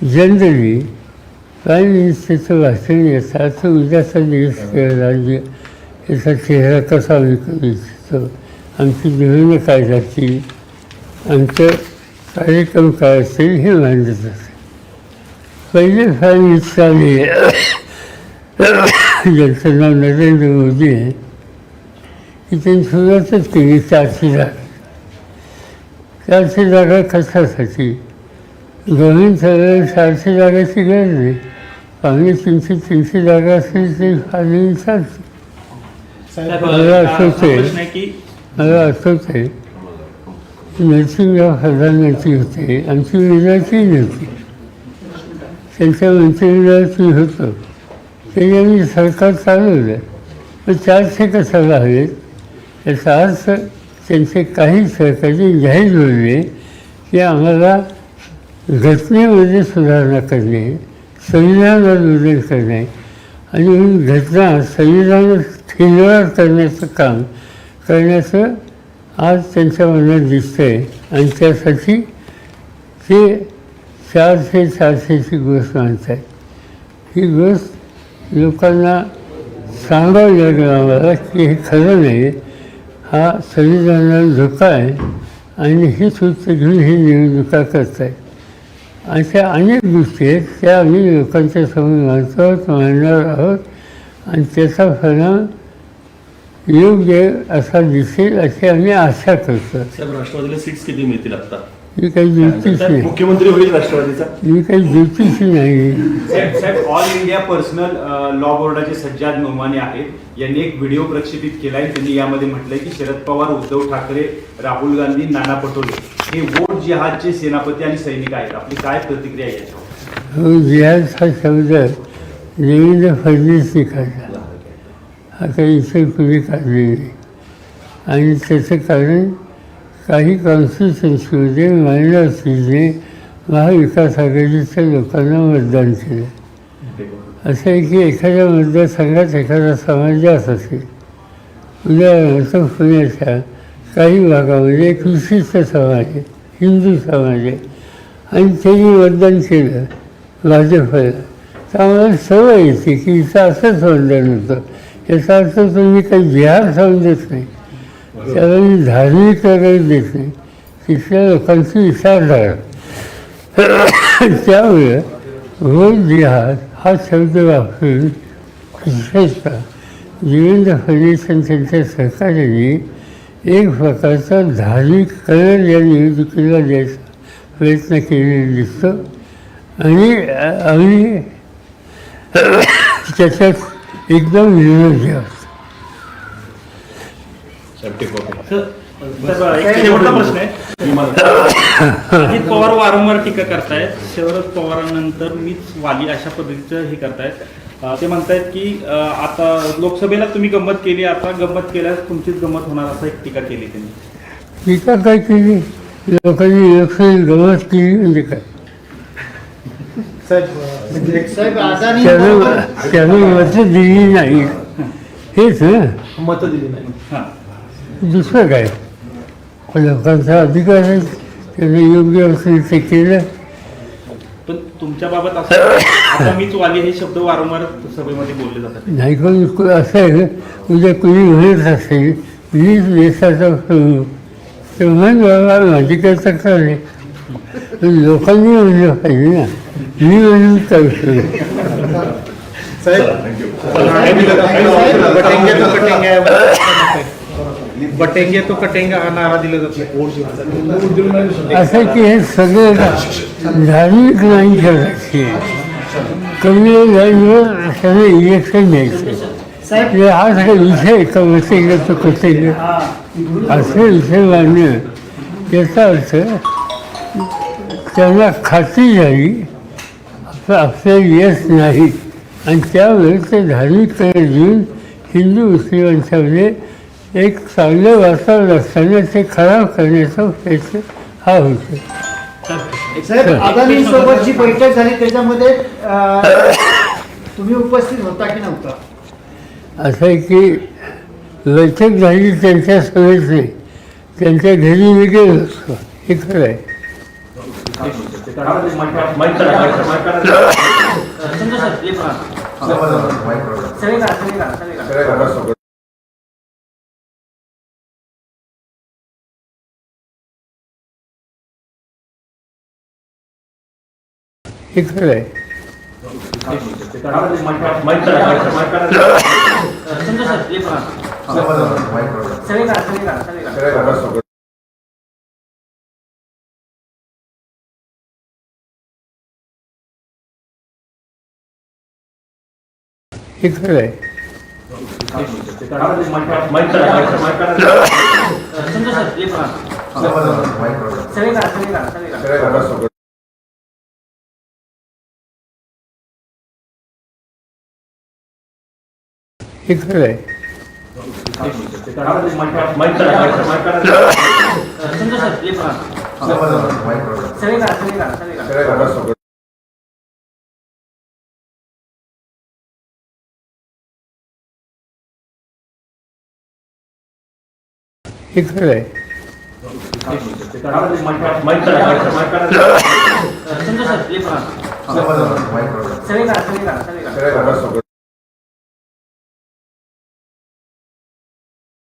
Generally prime मिनिस्टरचं भाषण याचा उद्याचा दिवस राज्य याचा चेहरा कसा विकू इच्छितो आमची धोरणं काय जातील आमचं कार्यक्रम काय असेल हे मांडत असेल पहिले प्राईम मिनिस्टर आले ज्यांचं नाव नरेंद्र मोदी आहे की त्यांनी सुरुवातच केली चारशे जागा. चारशे जागा कशासाठी? गव्हर्मेंट चालवायला चारशे जागाची गरज नाही पावणे तीनशे तीनशे जागा असेल ते चालते साहेब, मला असंच आहे. मला असंच आहे नरसिंहराव प्रधानमंत्री होते आमची विरोधाची नव्हती. त्यांच्या मंत्रिमंडळाची होतं. ते आम्ही सरकार चालवलं. पण चारशे कशाला हवेत याचा अर्थ त्यांचे काही सहकारी जाहीर बोलले की आम्हाला घटनेमध्ये सुधारणा करणे संविधानात बदल करणे आणि घटना संविधानात ठेवणार करण्याचं काम करण्याचं आज त्यांच्या मनात दिसतं आहे आणि त्यासाठी ते चारशे चारशेची गोष्ट मानत आहेत ही गोष्ट लोकांना सांगावं लागेल आम्हाला की हे खरं नाही हा संविधानाला धोका आहे आणि ही सूत्र घेऊन ही निवडणुका करत आहेत अशा अनेक गोष्टी आहेत. त्या आम्ही लोकांच्या समोर मांडतो आहोत मांडणार आहोत आणि त्याचा परिणाम योग्य असा दिसेल अशी आम्ही आशा करतो. राष्ट्रवादीला सीट्स किती मिळतील आता? मी काही ज्योतिष मुख्यमंत्री होईल राष्ट्रवादीचा. मी काही ज्योतिषी नाही. साहेब साहेब ऑल इंडिया पर्सनल लॉ बोर्डाचे सज्जाद नोमाने आहेत. यांनी एक व्हिडिओ प्रक्षेपित केलाय. त्यांनी यामध्ये म्हटलंय की शरद पवार उद्धव ठाकरे राहुल गांधी नाना पटोले हे वोट जिहादचे सेनापती आणि सैनिक आहेत. आपली काय प्रतिक्रिया आहे याच्यावर? हो जिहाद हा शब्द देवेंद्र फडणवीसने काढला हा काही इतर कुणी काढले नाही. आणि त्याचं कारण काही कॉन्स्टिट्युन्सीमध्ये मायनॉरिटीजने महाविकास आघाडीच्या लोकांना मतदान केलं. असं आहे की एखाद्या मतदारसंघात एखादा समाज जास्त असेल उदाहरणार्थ पुण्याच्या काही भागामध्ये एक विशिष्ट समाज आहे हिंदू समाज आहे. आणि त्यांनी मतदान केलं भाजपला. तर आम्हाला सवय येते की इथं असंच मतदान होतं. याचा अर्थ तुम्ही काही बिहार समजत नाही. त्याला मी धार्मिक वगैरे देत नाही. तिथल्या लोकांची विचारधारा. त्यामुळे रोज देहात हा शब्द वापरून विशेषतः देवेंद्र फडणवीस आणि त्यांच्या सहकार्याने एक प्रकारचा धार्मिक कलर या निवडणुकीला द्यायचा प्रयत्न केलेला दिसतो. आणि आम्ही त्याच्यात एकदम निर्णय घ्यावा शेवटचा प्रश्न आहे. अजित पवार वारंवार टीका करतायत. शरद पवारांनंतर मीच वाली अशा पद्धतीचं हे करतायत. ते म्हणतायत की आता लोकसभेला तुम्ही गंमत केली आता गंमत केल्यास तुमचीच गंमत होणार असं एक टीका केली त्यांनी. टीका काय केली? लोकांनी इलेक्शन गमत केली म्हणजे काय? अदानी त्यानं मतं दिली नाही. हेच मत दिली नाही. हां. दुसरं काय लोकांचा अधिकार आहे त्याने योग्य असेल ते केलं पण तुमच्या बाबत असं आता मीच वाली हे शब्द वारंवार सभेमध्ये बोलले जातात. नाही कोणी को- असं आहे? उद्या कुणी म्हणत असेल मीच देशाचा म्हण बाबा माझी काय तक्रार आहे. पण लोकांनी म्हणलं पाहिजे ना मी म्हणून काय उपयोग आहे? बटेंगे तो कटेंगे हा नारा दिला जातो असं की हे सगळे धार्मिक नाही करायचे कमी लाईनवर सगळं इलेक्शन द्यायचं हा सगळा विषय आहे तो कसेल असे विषय मांडणं याचा अर्थ त्यांना खात्री झाली असं आपलं यश नाही. आणि त्यावेळेस ते धार्मिक कलर देऊन हिंदू मुस्लिमांच्यामध्ये एक चांगलं वातावरण असताना ते खराब करण्याचा प्रयत्न हा होतो. साहेब अदानी सोबत जी बैठक झाली त्याच्यामध्ये अं, तुम्ही उपस्थित होता की नव्हता? असं आहे की बैठक झाली त्यांच्या सभेत नाही त्यांच्या घरी गेलो असतो. हे खरं आहे. करा, करा. हे खरं आहे माईक करा, माईक करा. हे खरं आहे माईक हे खरं आहे माईक करा, माईक करा. हे खरं आहे माईक करा, माईक करा.